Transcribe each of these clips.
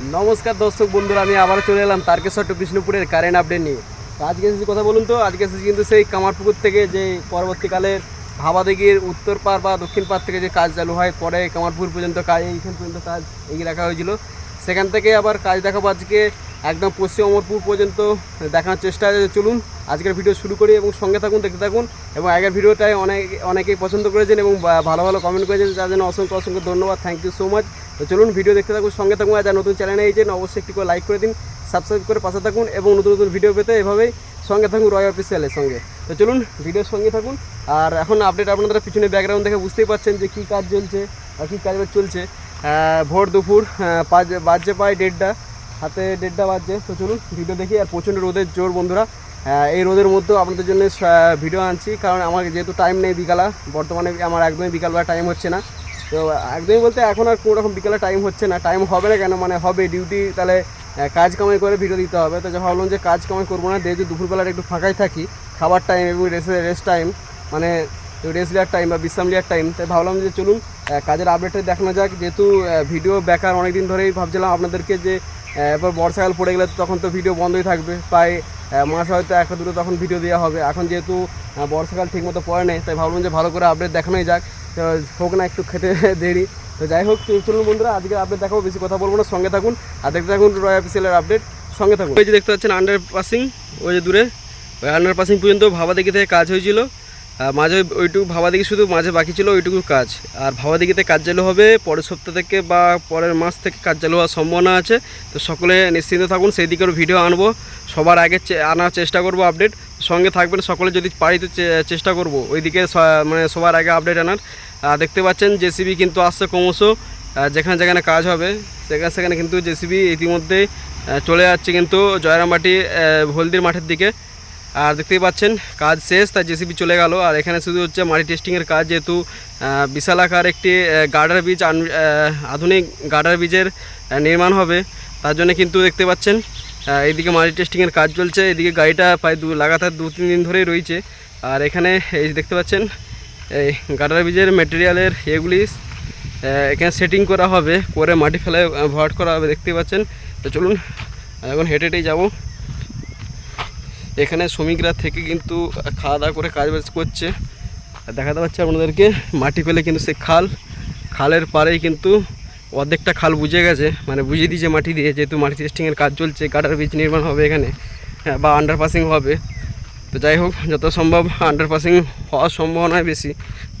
নমস্কার দর্শক বন্ধুরা, আমি আবার চলে এলাম তারকেশ্বর টু বিষ্ণুপুরের কারেন্ট আপডেট নিয়ে। তো আজকে এসেছি কথা বলুন তো, আজকে এসেছি কিন্তু সেই কামারপুকুর থেকে যে পরবর্তীকালের ভাবাদিঘির উত্তর পার বা দক্ষিণ পার থেকে যে কাজ চালু হয়, পরে কামারপুর পর্যন্ত কাজ, এইখান পর্যন্ত কাজ এগিয়ে রাখা হয়েছিল। সেখান থেকে আবার কাজ দেখাবো আজকে, একদম পশ্চিম অমরপুর পর্যন্ত দেখানোর চেষ্টা চলুন, আজকের ভিডিও শুরু করি এবং সঙ্গে থাকুন, দেখতে থাকুন এবং আগের ভিডিওটাই অনেক, অনেকেই পছন্দ করেছেন এবং ভালো ভালো কমেন্ট করেছেন যার জন্য অসংখ্য অসংখ্য ধন্যবাদ। থ্যাংক ইউ সো মাচ তো চলুন ভিডিও দেখতে থাকুন, সঙ্গে থাকুন। আর নতুন চ্যানেলে এসেছেন, অবশ্যই একটু করে লাইক করে দিন সাবস্ক্রাইব করে পাশে থাকুন এবং নতুন নতুন ভিডিও পেতে এভাবেই সঙ্গে থাকুন রয় অফিসিয়ালের সঙ্গে। তো চলুন ভিডিওর সঙ্গে থাকুন। আর এখন আপডেট আপনারা পিছনে ব্যাকগ্রাউন্ড দেখে বুঝতেই পারছেন যে কী কাজ চলছে আর কী কাজ চলছে। ভোর দুপুর পাঁচ, বাজছে প্রায় দেড়টা, হাতে দেড়টা বাজছে। তো চলুন ভিডিও দেখি। আর প্রচণ্ড রোদের জোর বন্ধুরা। এই রোদের মধ্যেও আপনাদের জন্য ভিডিও আনছি। কারণ আমার যেহেতু টাইম নেই বিকালা, বর্তমানে আমার একদমই বিকালবেলা টাইম হচ্ছে না। তো, একদমই বলতে এখন আর কোনো রকম বিকালে টাইম হচ্ছে না। টাইম হবে না কেন? মানে হবে ডিউটি তাহলে কাজ কামাই করে ভিডিও দিতে হবে। তো ভাবলাম যে কাজ কামাই করব না, যেহেতু দুপুরবেলাটা একটু ফাঁকাই থাকি, খাবার টাইম এবং রেস্ট রেস্ট টাইম মানে রেস্ট নেওয়ার টাইম বা বিশ্রাম নেওয়ার টাইম তাই ভাবলাম যে চলুন কাজের আপডেটটা দেখানো যাক। যেহেতু ভিডিও বেকার অনেক দিন ধরেই ভাবছিলাম আপনাদেরকে যে এবার বর্ষাকাল পড়ে গেলে তখন তো ভিডিও বন্ধই থাকবে। প্রায় মাস হয়তো একটা দুটো তখন ভিডিও দেওয়া হবে। এখন যেহেতু বর্ষাকাল ঠিকমতো পড়ে নেই, তাই ভাবলাম যে ভালো করে আপডেট দেখানোই যাক। তো হোক না, একটু খেতে দেরি। তো যাই হোক চলুন বন্ধুরা, আজকে আপডেট দেখাবো, বেশি কথা বলব না, সঙ্গে থাকুন। আর দেখতে থাকুন রয় অফিসিয়ালের আপডেট সঙ্গে থাকুন। ওই যে দেখতে পাচ্ছেন আন্ডার পাসিং ওই যে দূরে, ওই আন্ডার পাসিং পর্যন্ত ভাবা দেখি থেকে কাজ হয়েছিল। মাঝে ওইটুকু ভাবা ভাবাদিঘি শুধু মাঝে বাকি ছিল, ওইটুকু কাজ। আর ভাবাদিঘিতে কাজ চালু হবে, পরের সপ্তাহ থেকে বা পরের মাস থেকে কাজ চালু হওয়ার সম্ভাবনা আছে। তো সকলে নিশ্চিন্ত থাকুন, সেই দিকের ভিডিও আনব। সবার আগে আনার চেষ্টা করব আপডেট। সঙ্গে থাকবেন সকলে, যদি পারি তো চেষ্টা করব। ওইদিকে স- মানে সবার আগে আপডেট আনার। আর দেখতে পাচ্ছেন, জেসিবি কিন্তু আসছে ক্রমশ। যেখানে যেখানে কাজ হবে, সেখানে সেখানে কিন্তু জেসিবি ইতিমধ্যে চলে যাচ্ছে কিন্তু জয়রামবাটি হলদির মাঠের দিকে। আর দেখতেই পাচ্ছেন, কাজ শেষ, তাই জেসিবি চলে গেল। আর এখানে শুধু হচ্ছে মাটি টেস্টিংয়ের কাজ, যেহেতু বিশাল আকার একটি গার্ডার বীজ আধুনিক গার্ডার বীজের নির্মাণ হবে। তার জন্য কিন্তু দেখতে পাচ্ছেন এইদিকে মাটি টেস্টিংয়ের কাজ চলছে। এদিকে গাড়িটা প্রায় দু, লাগাতার দু, তিন দিন ধরেই রয়েছে। আর এখানে এই দেখতে পাচ্ছেন, এই গার্ডার বীজের মেটেরিয়ালের এগুলি এখানে সেটিং করা হবে। করে মাটি ফেলে ভরাট করা হবে, দেখতে পাচ্ছেন। তো চলুন এখন হেঁটে হেঁটেই যাব। এখানে শ্রমিকরা থেকে কিন্তু খাওয়া দাওয়া করে কাজ বাজ করছে। দেখাতে পাচ্ছি আপনাদেরকে মাটি পেলে কিন্তু সে খাল। খালের পাড়েই কিন্তু অর্ধেকটা খাল বুঝে গেছে মানে বুঝিয়ে দিয়েছে মাটি দিয়ে যেহেতু মাটি টেস্টিংয়ের কাজ চলছে গাটার বীজ নির্মাণ হবে এখানে হ্যাঁ, বা আন্ডারপাসিং হবে। তো যাই হোক যত সম্ভব আন্ডারপাসিং হওয়ার সম্ভাবনাই বেশি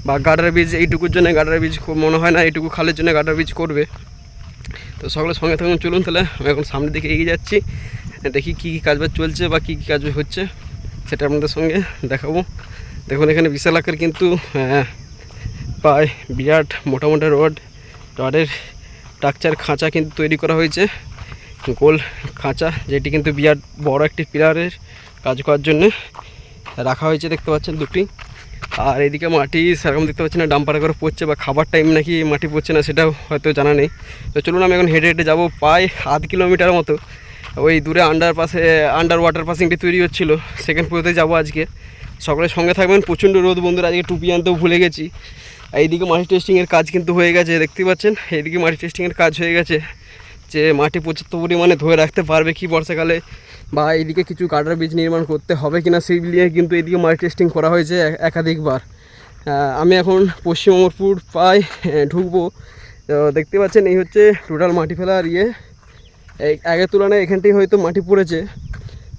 বা গাটার বীজ এইটুকুর জন্য গাটার বীজ খুব মনে হয় না এইটুকু খালের জন্য গাটার বীজ করবে। তো সকলে সঙ্গে থাকুন চলুন তাহলে আমি এখন সামনের দিকে এগিয়ে যাচ্ছি। দেখি কী কী কাজবাজ চলছে বা কী কী কাজ হচ্ছে সেটা আপনাদের সঙ্গে দেখাবো। দেখুন এখানে বিশাল আকার কিন্তু আহ, প্রায় বিরাট মোটা মোটা রড রডের স্ট্রাকচার খাঁচা কিন্তু তৈরি করা হয়েছে গোল খাঁচা যেটি কিন্তু বিরাট বড় একটি পিলারের কাজ করার জন্য রাখা হয়েছে দেখতে পাচ্ছেন দুটি। আর এদিকে মাটি সেরকম দেখতে পাচ্ছি না ডাম্পারে করে পড়ছে বা খাবার টাইম নাকি মাটি পড়ছে না সেটাও হয়তো জানা নেই। তো চলুন আমি এখন হেঁটে হেঁটে যাব প্রায় আধ কিলোমিটার মতো। ওই দূরে আন্ডার পাশে আন্ডার ওয়াটার পাসিংটি তৈরি হচ্ছিল। সেকেন্ড পুরোতে যাব আজকে। সকলের সঙ্গে থাকবেন। প্রচণ্ড রোদ বন্ধুরা, আজকে টুপি আনতেও ভুলে গেছি। এইদিকে মাটি টেস্টিংয়ের কাজ কিন্তু হয়ে গেছে, দেখতে পাচ্ছেন? এইদিকে মাটি টেস্টিংয়ের কাজ হয়ে গেছে। যে মাটি পর্যাপ্ত পরিমাণে ধরে রাখতে পারবে কি বর্ষাকালে, বা এইদিকে কিছু গার্ডার বীজ নির্মাণ করতে হবে কিনা, সেই নিয়ে কিন্তু এইদিকে মাটি টেস্টিং করা হয়েছে একাধিকবার। আমি এখন পশ্চিম অমরপুর প্রায় ঢুকবো। দেখতে পাচ্ছেন, এই হচ্ছে টোটাল মাটি ফেলার ইয়ে। আগের তুলনায় এখানটি হয়তো মাটি পড়েছে।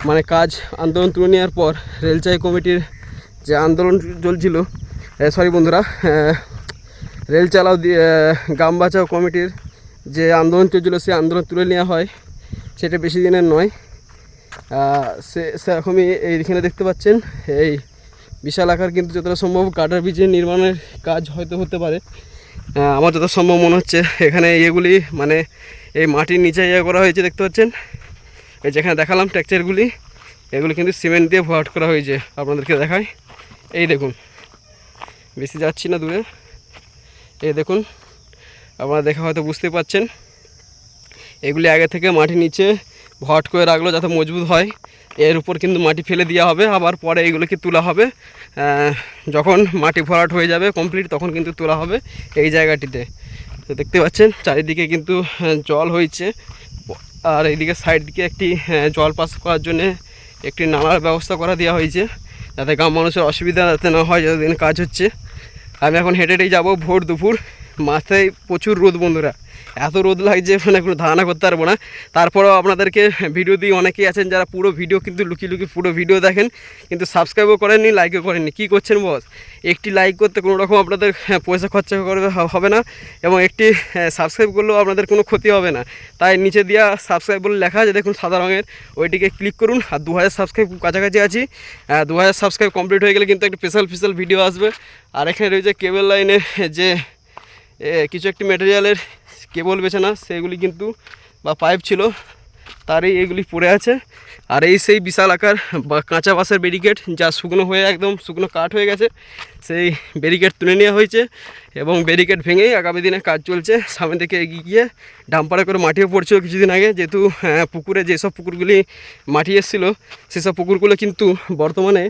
মানে কাজ আন্দোলন তুলে নেওয়ার পর রেলচাই কমিটির যে আন্দোলন চলছিল সরি বন্ধুরা রেল চালাও দিয়ে গ্রাম বাঁচাও কমিটির যে আন্দোলন চলছিল, সেই আন্দোলন তুলে নেওয়া হয়। সেটা বেশি দিনের নয়। সে সেরকমই এইখানে দেখতে পাচ্ছেন, এই বিশাল আকার কিন্তু যতটা সম্ভব কাটার বীজের নির্মাণের কাজ হয়তো হতে পারে। আমার যত সম্ভব মনে হচ্ছে, এখানে এগুলি মানে এই মাটির নিচে ইয়ে করা হয়েছে, দেখতে পাচ্ছেন? এই যেখানে দেখালাম টেক্সচারগুলি এগুলি কিন্তু সিমেন্ট দিয়ে ভরাট করা হয়েছে, আপনাদেরকে দেখাই। এই দেখুন, বেশি যাচ্ছি না দূরে। এই দেখুন, আপনারা দেখা হয়তো বুঝতে পাচ্ছেন। এগুলি আগে থেকে মাটির নিচে ভরাট করে রাখল যাতে মজবুত হয়। এর উপর কিন্তু মাটি ফেলে দেওয়া হবে, আবার পরে এইগুলোকে তোলা হবে। যখন মাটি ভরাট হয়ে যাবে কমপ্লিট, তখন কিন্তু তোলা হবে এই জায়গাটিতে। তো দেখতে পাচ্ছেন চারিদিকে কিন্তু আহ, জল হয়েছে। আর এইদিকে সাইড দিকে একটি হ্যাঁ, জল পাস করার জন্যে একটি নালার ব্যবস্থা করা দেওয়া হয়েছে যাতে গ্রাম মানুষের অসুবিধা যাতে না হয় যতদিন কাজ হচ্ছে। আমি এখন হেঁটে হেঁটেই যাব ভোর দুপুর। মাথায় প্রচুর রোদ বন্ধুরা। এত রোদ লাগছে মানে কোনো ধারণা করতে পারব না। তারপরেও আপনাদেরকে ভিডিও দিয়ে অনেকেই আছেন যারা পুরো ভিডিও কিন্তু লুকিয়ে লুকিয়ে পুরো ভিডিও দেখেন কিন্তু সাবস্ক্রাইবও করেননি লাইকও করেননি। কী করছেন বস? একটি লাইক করতে কোনো রকম আপনাদের হ্যাঁ, পয়সা খরচা করবে হবে না এবং একটি সাবস্ক্রাইব করলেও আপনাদের কোনো ক্ষতি হবে না। তাই নিচে দেওয়া সাবস্ক্রাইব বলে লেখা আছে দেখুন সাদা রঙের ওইটিকে ক্লিক করুন আর দু হাজার সাবস্ক্রাইব কাছাকাছি আছি। দু হাজার সাবস্ক্রাইব কমপ্লিট হয়ে গেলে কিন্তু একটা স্পেশাল স্পেশাল ভিডিও আসবে। আর এখানে রয়েছে কেবল লাইনের যে কিছু একটি ম্যাটেরিয়ালের কেবল বেছানা সেগুলি কিন্তু বা পাইপ ছিল তারই এগুলি পড়ে আছে। আর এই সেই বিশাল আকার বা কাঁচা বাঁশের ব্যারিকেড যা শুকনো হয়ে একদম শুকনো কাঠ হয়ে গেছে সেই ব্যারিকেড তুলে নেওয়া হয়েছে এবং ব্যারিকেড ভেঙেই আগামী দিনে কাজ চলছে। সামনে থেকে এগিয়ে গিয়ে ডাম্পারে করে মাটিও পড়ছিল কিছুদিন আগে যেহেতু হ্যাঁ, পুকুরে যেসব পুকুরগুলি মাটি এসেছিল সেসব পুকুরগুলো কিন্তু বর্তমানে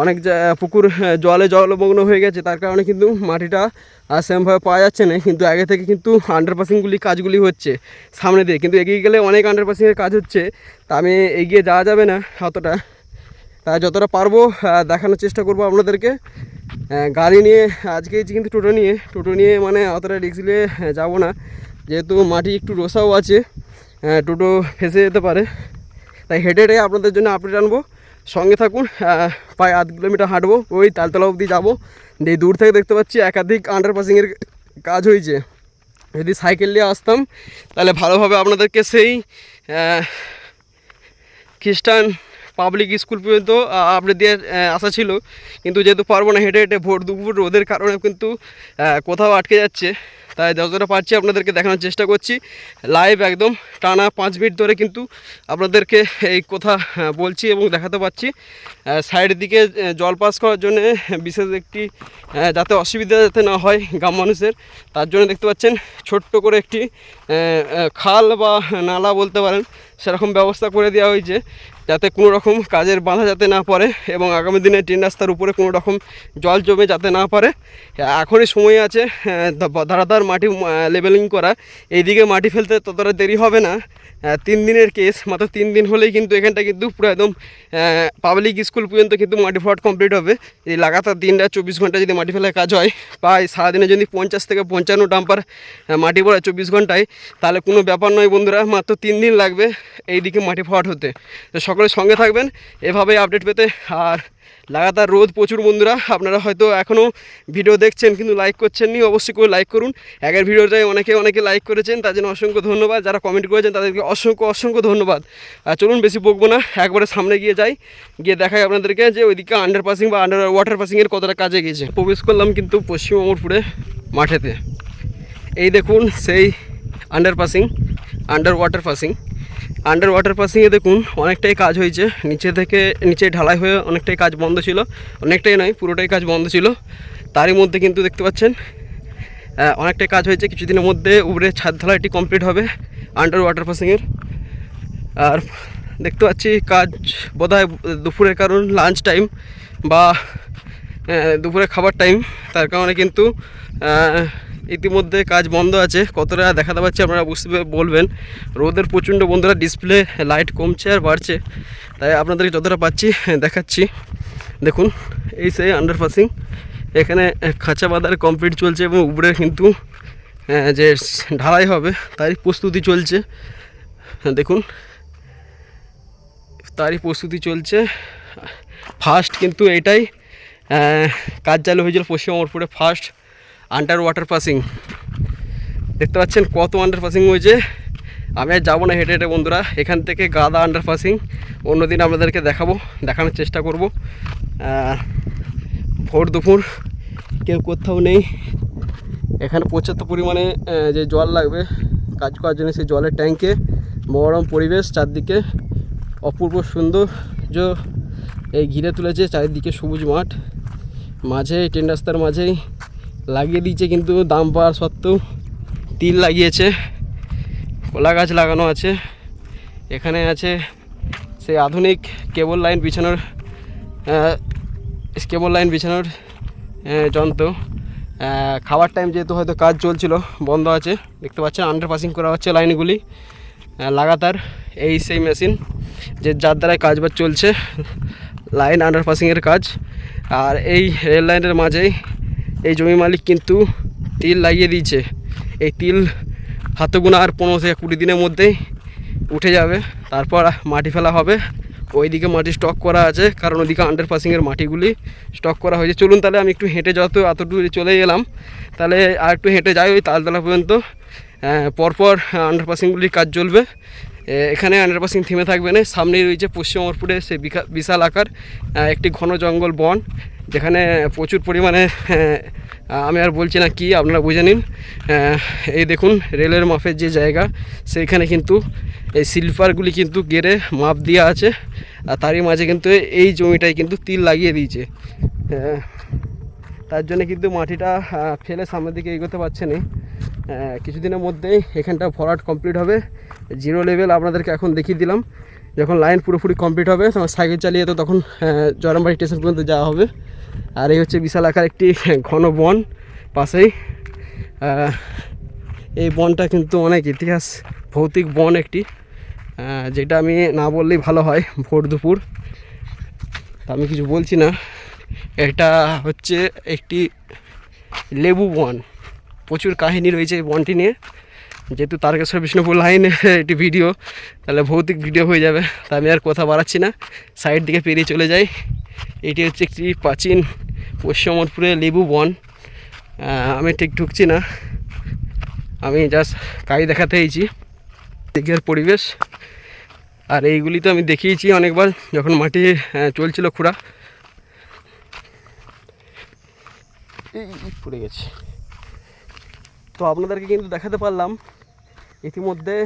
অনেক পুকুর জলে জলমগ্ন হয়ে গেছে। তার কারণে কিন্তু মাটিটা আর সেরকমভাবে পাওয়া যাচ্ছে না। কিন্তু আগে থেকে কিন্তু আন্ডারপাসিংগুলি কাজগুলি হচ্ছে সামনে দিয়ে। কিন্তু এগিয়ে গেলে অনেক আন্ডারপাসিংয়ের কাজ হচ্ছে। তা আমি এগিয়ে যাওয়া যাবে না অতটা। তা যতটা পারব দেখানোর চেষ্টা করব আপনাদেরকে। গাড়ি নিয়ে, আজকে কিন্তু টোটো নিয়ে টোটো নিয়ে মানে অতটা রিক্স নিয়ে যাব না। যেহেতু মাটি একটু রোসাও আছে টোটো ফেসে যেতে পারে। তাই হেঁটে হেঁটে আপনাদের জন্য আপডেট আনব। সঙ্গে থাকুন প্রায় আধ কিলোমিটার হাঁটবো, ওই তালতলা অবধি যাব। দিয়ে দূর থেকে দেখতে পাচ্ছি একাধিক আন্ডারপাসিংয়ের কাজ হয়েছে। যদি সাইকেল নিয়ে আসতাম, তাহলে ভালোভাবে আপনাদেরকে সেই খ্রিস্টান পাবলিক স্কুল পর্যন্ত আপডেট দিয়ে আসা ছিল। কিন্তু যেহেতু পারব না হেঁটে হেঁটে, ভোর দুপুর, রোদের কারণে কিন্তু কোথাও আটকে যাচ্ছে। তাই যতটা পারছি, আপনাদেরকে দেখানোর চেষ্টা করছি। লাইভ একদম টানা পাঁচ মিনিট ধরে কিন্তু আপনাদেরকে এই কথা বলছি এবং দেখাতে পাচ্ছি সাইডের দিকে জল পাস করার জন্য বিশেষ একটি যাতে অসুবিধা যাতে না হয় গ্রাম মানুষের, তার জন্য দেখতে পাচ্ছেন ছোট্ট করে একটি খাল বা নালা বলতে পারেন, সেরকম ব্যবস্থা করে দেওয়া হয়েছে, যাতে কোনো রকম কাজের বাধা যাতে না পড়ে এবং আগামী দিনে ট্রেন রাস্তার উপরে কোনো রকম জল জমে যাতে না পারে এখনই সময় আছে ধারাধার মাটি লেবেলিং করা। এইদিকে মাটি ফেলতে ততটা দেরি হবে না। তিন দিনের কেস মাত্র তিন দিন হলেই কিন্তু এখানটা কিন্তু পুরো একদম পাবলিক স্কুল পর্যন্ত কিন্তু মাটি ফ্লট কমপ্লিট হবে। এই লাগাতার দিনটা চব্বিশ ঘণ্টা যদি মাটি ফেলার কাজ হয় প্রায় সারাদিনে যদি পঞ্চাশ থেকে পঞ্চান্ন ডাম্পার মাটি পড়ে চব্বিশ ঘন্টায়, তাহলে কোনো ব্যাপার নয় বন্ধুরা, মাত্র তিন দিন লাগবে এই দিকে মাটি ফ্লট হতে। তো সকলের সঙ্গে থাকবেন, এভাবেই আপডেট পেতে, আর লাগাতার রোদ প্রচুর বন্ধুরা, আপনারা হয়তো এখনও ভিডিও দেখছেন কিন্তু লাইক করছেন নি অবশ্যই করে লাইক করুন। আগের ভিডিওটাই অনেকে অনেকে লাইক করেছেন, তার জন্য অসংখ্য ধন্যবাদ। যারা কমেন্ট করেছেন, তাদেরকে অসংখ্য অসংখ্য ধন্যবাদ। আর চলুন, বেশি বকবো না, একবারে সামনে গিয়ে যাই। গিয়ে দেখাই আপনাদেরকে যে ওইদিকে আন্ডার পাসিং বা আন্ডার ওয়াটার পাসিংয়ের কতটা কাজে গিয়েছে। প্রবেশ করলাম কিন্তু পশ্চিম অমরপুরে মাঠেতে। এই দেখুন, সেই under passing under water passing under water পাসিংয়ে দেখুন, অনেকটাই কাজ হয়েছে। নিচে থেকে, নিচে ঢালাই হয়ে অনেকটাই কাজ বন্ধ ছিল। অনেকটাই নয়, পুরোটাই কাজ বন্ধ ছিল। তারই মধ্যে কিন্তু দেখতে পাচ্ছেন অনেকটাই কাজ হয়েছে। কিছুদিনের মধ্যে উপরে ছাদ ঢালাইটি কমপ্লিট হবে আন্ডার ওয়াটার পাসিংয়ের আর দেখতে পাচ্ছি কাজ বোধহয় দুপুরের কারণ লাঞ্চ টাইম বা দুপুরে খাবার টাইম তার কারণে কিন্তু ইতিমধ্যে কাজ বন্ধ আছে। কতটা দেখাতে পাচ্ছি আপনারা বুঝতে বলবেন। রোদের প্রচণ্ড বন্ধুরা ডিসপ্লে লাইট কমছে আর বাড়ছে। তাই আপনাদেরকে যতটা পাচ্ছি, দেখাচ্ছি। দেখুন, এই সেই আন্ডারপাসিং এখানে খাঁচা বাঁধার কমপ্লিট চলছে এবং উপরে কিন্তু যে ঢালাই হবে, তারই প্রস্তুতি চলছে। দেখুন, তারই প্রস্তুতি চলছে। ফার্স্ট কিন্তু এটাই কাজ চালু হয়েছিল পশ্চিম অমরপুরে ফার্স্ট আন্ডার ওয়াটার পাসিং দেখতে পাচ্ছেন কত আন্ডার পাসিং হয়েছে। আমি আর যাব না হেঁটে হেঁটে বন্ধুরা। এখান থেকে গাদা আন্ডার পাসিং অন্যদিন আপনাদেরকে দেখাবো, দেখানোর চেষ্টা করব। ভোর দুপুর, কেউ কোথাও নেই। এখানে পর্যাপ্ত পরিমাণে যে জল লাগবে, কাজ করার জন্য সেই জলের ট্যাঙ্কে মনোরম পরিবেশ, চারদিকে অপূর্ব সৌন্দর্য। এই ঘিরে তুলেছে চারিদিকে সবুজ মাঠ। মাঝে ট্রেন রাস্তার মাঝেই। লাগিয়ে দিয়েছে কিন্তু দাম পাওয়ার সত্ত্বেও তিল লাগিয়েছে, কলা গাছ লাগানো আছে, এখানে আছে সেই আধুনিক কেবল লাইন বিছানোর কেবল লাইন বিছানোর যন্ত্র। খাবার টাইম যেহেতু হয়তো কাজ চলছিল, বন্ধ আছে, দেখতে পাচ্ছেন আন্ডার পাসিং করা হচ্ছে লাইনগুলি লাগাতার এই সেই মেশিন যে যার দ্বারাই কাজ বাজ চলছে, লাইন আন্ডারপাসিংয়ের কাজ। আর এই রেল লাইনের মাঝেই এই জমি মালিক কিন্তু তিল লাগিয়ে দিয়েছে। এই তিল হাতে গোনা আর পনেরো থেকে কুড়ি দিনের মধ্যেই উঠে যাবে। তারপর মাটি ফেলা হবে। ওইদিকে মাটি স্টক করা আছে কারণ ওইদিকে আন্ডারপাসিংয়ের মাটিগুলি স্টক করা হয়েছে। চলুন তাহলে আমি একটু হেঁটে যত এতটুকু চলে এলাম তাহলে আর একটু হেঁটে যাই ওই তালতলা পর্যন্ত। আহ, পরপর আন্ডারপাসিংগুলির কাজ চলবে। এখানে আন্ডারপাসিং থেমে থাকবে না। সামনেই রয়েছে পশ্চিম সে বিশাল আকার একটি ঘন জঙ্গল বন। যেখানে প্রচুর পরিমাণে আমি আর বলছি না কি, আপনারা বুঝে নিন। এই দেখুন, রেলের মাপের যে জায়গা, সেইখানে কিন্তু এই সিলভারগুলি কিন্তু গেড়ে মাপ দেওয়া আছে, আর তারই মাঝে কিন্তু এই জমিটায় কিন্তু তিল লাগিয়ে দিয়েছে। তার জন্য কিন্তু মাটিটা ফেলে সামনের দিকে এগোতে পারছে না। কিছুদিনের মধ্যেই এখানটা ভরাট কমপ্লিট হবে। জিরো লেভেল আপনাদেরকে এখন দেখিয়ে দিলাম। যখন লাইন পুরোপুরি কমপ্লিট হবে, তখন সাইকেল চালিয়ে তো তখন জয়রামবাড়ি স্টেশন পর্যন্ত যাওয়া হবে। আর এই হচ্ছে বিশাল আকার একটি ঘন বন পাশেই। এই বনটা কিন্তু অনেক ইতিহাস, ভৌতিক বন একটি। যেটা আমি না বললেই ভালো হয় ভোর দুপুর। তা আমি কিছু বলছি না। এটা হচ্ছে একটি লেবু বন। প্রচুর কাহিনী রয়েছে এই বনটি নিয়ে। যেহেতু তারকেশ্বর বিষ্ণুপুর লাইনে একটি ভিডিও, তাহলে ভৌতিক ভিডিও হয়ে যাবে। তা আমি আর কথা বাড়াচ্ছি না। সাইড দিকে পেরিয়ে চলে যাই। এটি হচ্ছে একটি প্রাচীন পশ্চিমবঙ্গপুরের লেবু বন। আমি ঠিক ঢুকছি না। আমি জাস্ট কাজ দেখাতে এইছি দিকের পরিবেশ। আর এইগুলি তো আমি দেখিয়েছি অনেকবার যখন মাটি চলছিল খুঁড়া। এই পড়ে গেছে। তো আপনাদেরকে কিন্তু দেখাতে পারলাম ইতিমধ্যে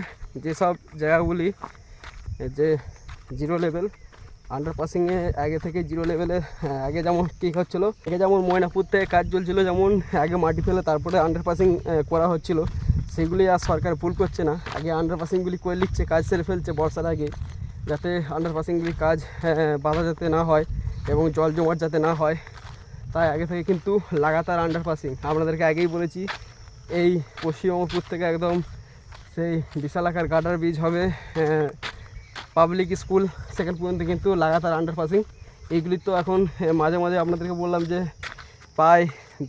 যেসব জায়গাগুলি যে জিরো লেভেল আন্ডারপাসিংয়ে আগে থেকে জিরো লেভেলে আগে যেমন কী হচ্ছিল আগে যেমন ময়নাপুর থেকে কাজ চলছিল যেমন আগে মাটি ফেলে তারপরে আন্ডারপাসিং করা হচ্ছিল সেগুলি আর সরকার ভুল করছে না। আগে আন্ডারপাসিংগুলি করে লিখছে কাজ সেরে ফেলছে বর্ষার আগে যাতে আন্ডারপাসিংগুলি কাজ আহ, বাধা যাতে না হয় এবং জল জমাট যাতে না হয়। তাই আগে থেকে কিন্তু লাগাতার আন্ডারপাসিং আপনাদেরকে আগেই বলেছি এই পশ্চিমবঙ্গপুর থেকে একদম সেই বিশাল আকার গাডার ব্রিজ হবে পাবলিক স্কুল সেকেন্ড পর্যন্ত কিন্তু লাগাতার আন্ডারপাসিং এইগুলি তো এখন মাঝে মাঝে আপনাদেরকে বললাম যে প্রায়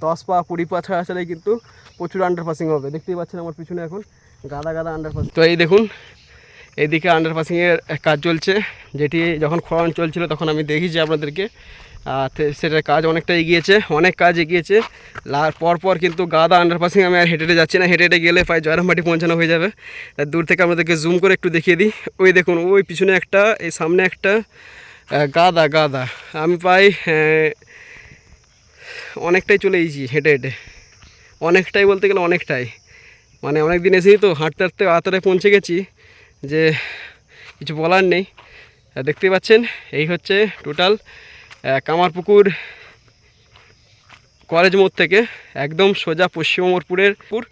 দশ পা কুড়ি পা ছাড়া ছাড়াই কিন্তু প্রচুর আন্ডারপাসিং হবে। দেখতেই পাচ্ছেন আমার পিছনে এখন গাদা গাদা আন্ডারপাসিং তো এই দেখুন, এইদিকে আন্ডারপাসিংয়ের কাজ চলছে। যেটি যখন খরণ চলছিল তখন আমি দেখি যে আপনাদেরকে। আর সেটার কাজ অনেকটা এগিয়েছে অনেক কাজ এগিয়েছে। লার পর পর কিন্তু গাদা আন্ডারপাসিং আমি আর হেঁটে হেঁটে যাচ্ছি না। হেঁটে হেঁটে গেলে প্রায় জয়রামবাটি পৌঁছানো হয়ে যাবে। আর দূর থেকে আপনাদেরকে জুম করে একটু দেখিয়ে দিই। ওই দেখুন ওই পিছনে একটা এই সামনে একটা গাদা গাদা আমি প্রায় অনেকটাই চলে এসেছি হেঁটে হেঁটে। অনেকটাই বলতে গেলে অনেকটাই। মানে অনেক দিন এসেই তো হাঁটতে হাঁটতে আতরে পৌঁছে গেছি যে কিছু বলার নেই। আহ, দেখতেই পাচ্ছেন এই হচ্ছে টোটাল কামারপুকুর কলেজ মোড় থেকে একদম সোজা পশ্চিম অমরপুরের পুর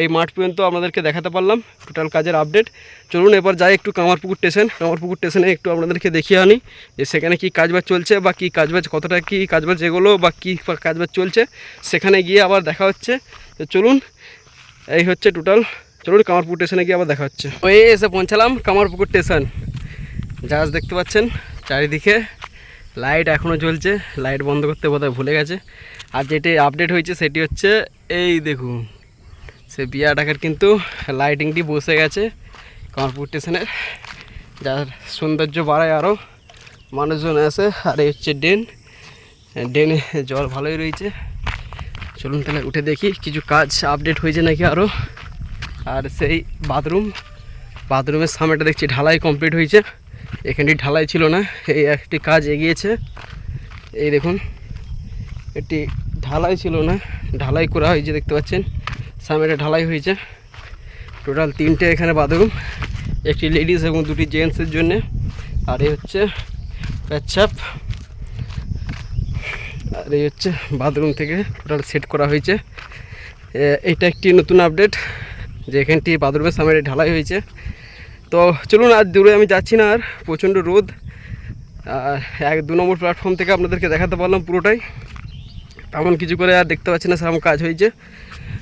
এই মাঠ পর্যন্ত আপনাদেরকে দেখাতে পারলাম টোটাল কাজের আপডেট চলুন এবার যাই একটু কামারপুকুর স্টেশন কামারপুকুর স্টেশনে একটু আপনাদেরকে দেখিয়ে আনি যে সেখানে কী কাজবাজ চলছে বা কী কাজবাজ, কতটা কী কাজবাজ এগোলো বা কী কাজবাজ চলছে। সেখানে গিয়ে আবার দেখা হচ্ছে। তো চলুন, এই হচ্ছে টোটাল চলুন কামারপুকুর স্টেশনে গিয়ে আবার দেখা হচ্ছে। ওই এসে পৌঁছালাম কামারপুকুর স্টেশন জাহাজ দেখতে পাচ্ছেন, চারিদিকে লাইট এখনও জ্বলছে। লাইট বন্ধ করতে বোধহয় ভুলে গেছে। আর যেটি আপডেট হয়েছে সেটি হচ্ছে এই দেখুন। সে বিয়া ডাকের কিন্তু লাইটিংটি বসে গেছে কামারপুর যার সৌন্দর্য বাড়ায় আরও মানুষজন আসে আর এই হচ্ছে ড্রেন। ড্রেনে জল ভালোই রয়েছে। চলুন তাহলে উঠে দেখি কিছু কাজ আপডেট হয়েছে নাকি আরও আর সেই বাথরুম বাথরুমের সামনেটা দেখছি, ঢালাই কমপ্লিট হয়েছে। এখানটি ঢালাই ছিল না, এই একটি কাজ এগিয়েছে। এই দেখুন এটি ঢালাই ছিল না, ঢালাই করা হয়েছে, দেখতে পাচ্ছেন সামনেটা ঢালাই হয়েছে। টোটাল তিনটে এখানে বাথরুম, একটি লেডিস এবং দুটি জেন্টসের জন্য। আর এই হচ্ছে পেচ্ছাপ, আর এই হচ্ছে বাথরুম থেকে টোটাল সেট করা হয়েছে। এটা একটি নতুন আপডেট যে এখানটি বাথরুমের সামনে ঢালাই হয়েছে। তো চলুন আর দূরে আমি যাচ্ছি না আর, প্রচণ্ড রোদ। আর এক দু নম্বর প্ল্যাটফর্ম থেকে আপনাদেরকে দেখাতে পারলাম পুরোটাই। তেমন কিছু করে আর দেখতে পাচ্ছি না, সেরকম কাজ হয়েছে।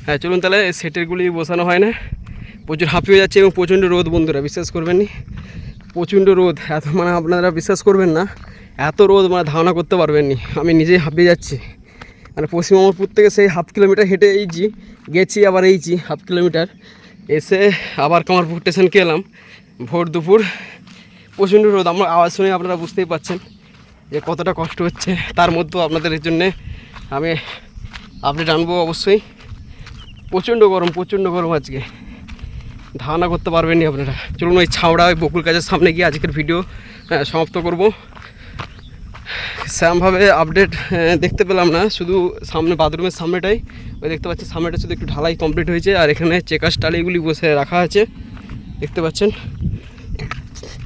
হ্যাঁ চলুন তাহলে সেটেরগুলি বসানো হয় না। প্রচুর হাঁপিয়ে যাচ্ছে এবং প্রচণ্ড রোদ, বন্ধুরা, বিশ্বাস করবেন নি। প্রচণ্ড রোদ, এত মানে আপনারা বিশ্বাস করবেন না। এত রোদ মানে ধারণা করতে পারবেন নি। আমি নিজেই হাঁপিয়ে যাচ্ছি। মানে পশ্চিম মেদিনীপুর থেকে সেই হাফ কিলোমিটার হেঁটে এইছি, গেছি, আবার এইছি, হাফ কিলোমিটার। এসে আবার কামারপুর স্টেশনকে এলাম। ভোর দুপুর, প্রচণ্ড রোদ। আমার আওয়াজ শুনে আপনারা বুঝতেই পাচ্ছেন যে কতটা কষ্ট হচ্ছে। তার মধ্যেও আপনাদের জন্যে আমি আপডেট আনব অবশ্যই। প্রচণ্ড গরম প্রচণ্ড গরম আজকে। ধারণা করতে পারবেননি আপনারা। চলুন ওই ছাওড়া, ওই বকুল গাছের সামনে গিয়ে আজকের ভিডিও সমাপ্ত করব। সেরমভাবে আপডেট দেখতে পেলাম না। শুধু সামনে, বাথরুমের সামনেটাই। ওই দেখতে পাচ্ছি সামনেটা শুধু একটু ঢালাই কমপ্লিট হয়েছে। আর এখানে চেকার স্টালিগুলি বসে রাখা আছে। দেখতে পাচ্ছেন?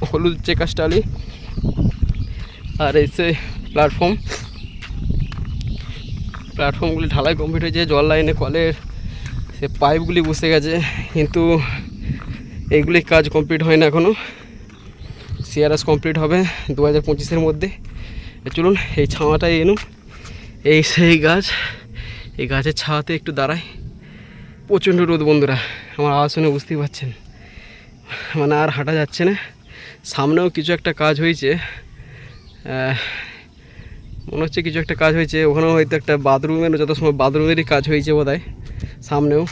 হলুদ চেকার স্টালি আর এই সে প্ল্যাটফর্ম প্ল্যাটফর্মগুলি ঢালাই কমপ্লিট হয়েছে, জল লাইনে কলের সে পাইপগুলি বসে গেছে। কিন্তু এইগুলি কাজ কমপ্লিট হয় না এখনও সিআরএস কমপ্লিট হবে দু হাজার পঁচিশের মধ্যে। চলুন, এই ছাওয়াটাই এনুন। এই সেই গাছ। এই গাছের ছাওয়াতে একটু দাঁড়ায় প্রচণ্ড রোদ বন্ধুরা, আমার আওয়াজ শুনে বুঝতেই পারছেন। মানে আর হাঁটা যাচ্ছে না। সামনেও কিছু একটা কাজ হয়েছে। মনে হচ্ছে কিছু একটা কাজ হয়েছে। ওখানেও হয়তো একটা বাথরুমের যত সময় বাথরুমেরই কাজ হয়েছে বোধ সামনেও।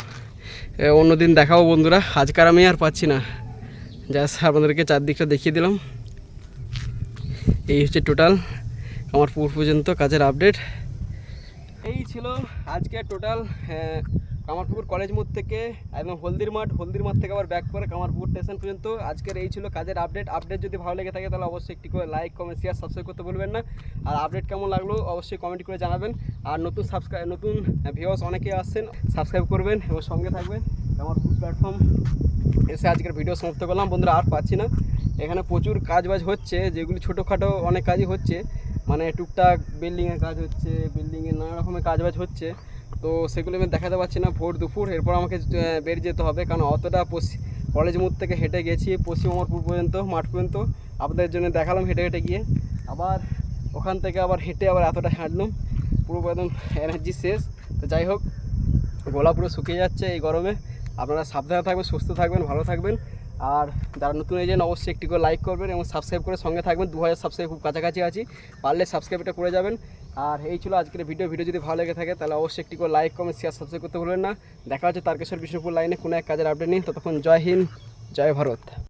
অন্যদিন দেখাবো বন্ধুরা। আজকার আমি আর পাচ্ছি না। জাস্ট আপনাদেরকে চারদিকটা দেখিয়ে দিলাম। এই হচ্ছে টোটাল আমার পুর পর্যন্ত কাজের আপডেট এই ছিল আজকে টোটাল কামারপুকুর কলেজ মোড় থেকে, একদম হলদির মাঠ হলদির মাঠ থেকে আবার ব্যাক করে কামারপুকুর স্টেশন পর্যন্ত। আজকের এই ছিল কাজের আপডেট আপডেট যদি ভালো লেগে থাকে, তাহলে অবশ্যই একটি করে লাইক কমেন্ট শেয়ার সাবস্ক্রাইব করতে বলবেন না। আর আপডেট কেমন লাগল, অবশ্যই কমেন্ট করে জানাবেন। আর নতুন সাবস্ক্রাইব নতুন ভিউয়ার্স অনেকে আসছেন সাবস্ক্রাইব করবেন এবং সঙ্গে থাকবেন। কামারপুর প্ল্যাটফর্ম এসে আজকের ভিডিও সমাপ্ত করলাম। বন্ধুরা, আর পাচ্ছি না। এখানে প্রচুর কাজ বাজ হচ্ছে, যেগুলি ছোটোখাটো অনেক কাজই হচ্ছে। মানে টুকটাক বিল্ডিংয়ের কাজ হচ্ছে বিল্ডিংয়ের নানা রকমের কাজ বাজ হচ্ছে। তো সেগুলো আমি দেখাতে পারছি না ভোর দুপুর, এরপর আমাকে বেরিয়ে যেতে হবে। কারণ অতটা পশ্চিম কলেজ মোড় থেকে হেঁটে গেছি, পশ্চিম অমরপুর পর্যন্ত, মাঠ পর্যন্ত। আপনাদের জন্য দেখালাম হেঁটে হেঁটে গিয়ে। আবার ওখান থেকে আবার হেঁটে আবার এতটা হাঁটলাম। পুরো একদম এনার্জি শেষ। তো যাই হোক, গলা পুরো শুকিয়ে যাচ্ছে এই গরমে। আপনারা সাবধানে থাকবেন, সুস্থ থাকবেন, ভালো থাকবেন। আর যারা নতুন এজেন্ট অবশ্যই একটি করে লাইক করবেন এবং সাবস্ক্রাইব করে সঙ্গে থাকবেন। দু হাজার সাবস্ক্রাইব খুব কাছাকাছি আছি। পারলে সাবস্ক্রাইবটা করে যাবেন। আর এই ছিল আজকের ভিডিও। ভিডিও যদি ভালো লেগে থাকে, তাহলে অবশ্যই একটি করে লাইক কমেন্ট শেয়ার সাবস্ক্রাইব করতে ভুলবেন না। দেখা হচ্ছে তারকেশ্বর বিষ্ণুপুর লাইনে কোনো এক কাজের আপডেট নেই ততক্ষণ জয় হিন্দ, জয় ভারত।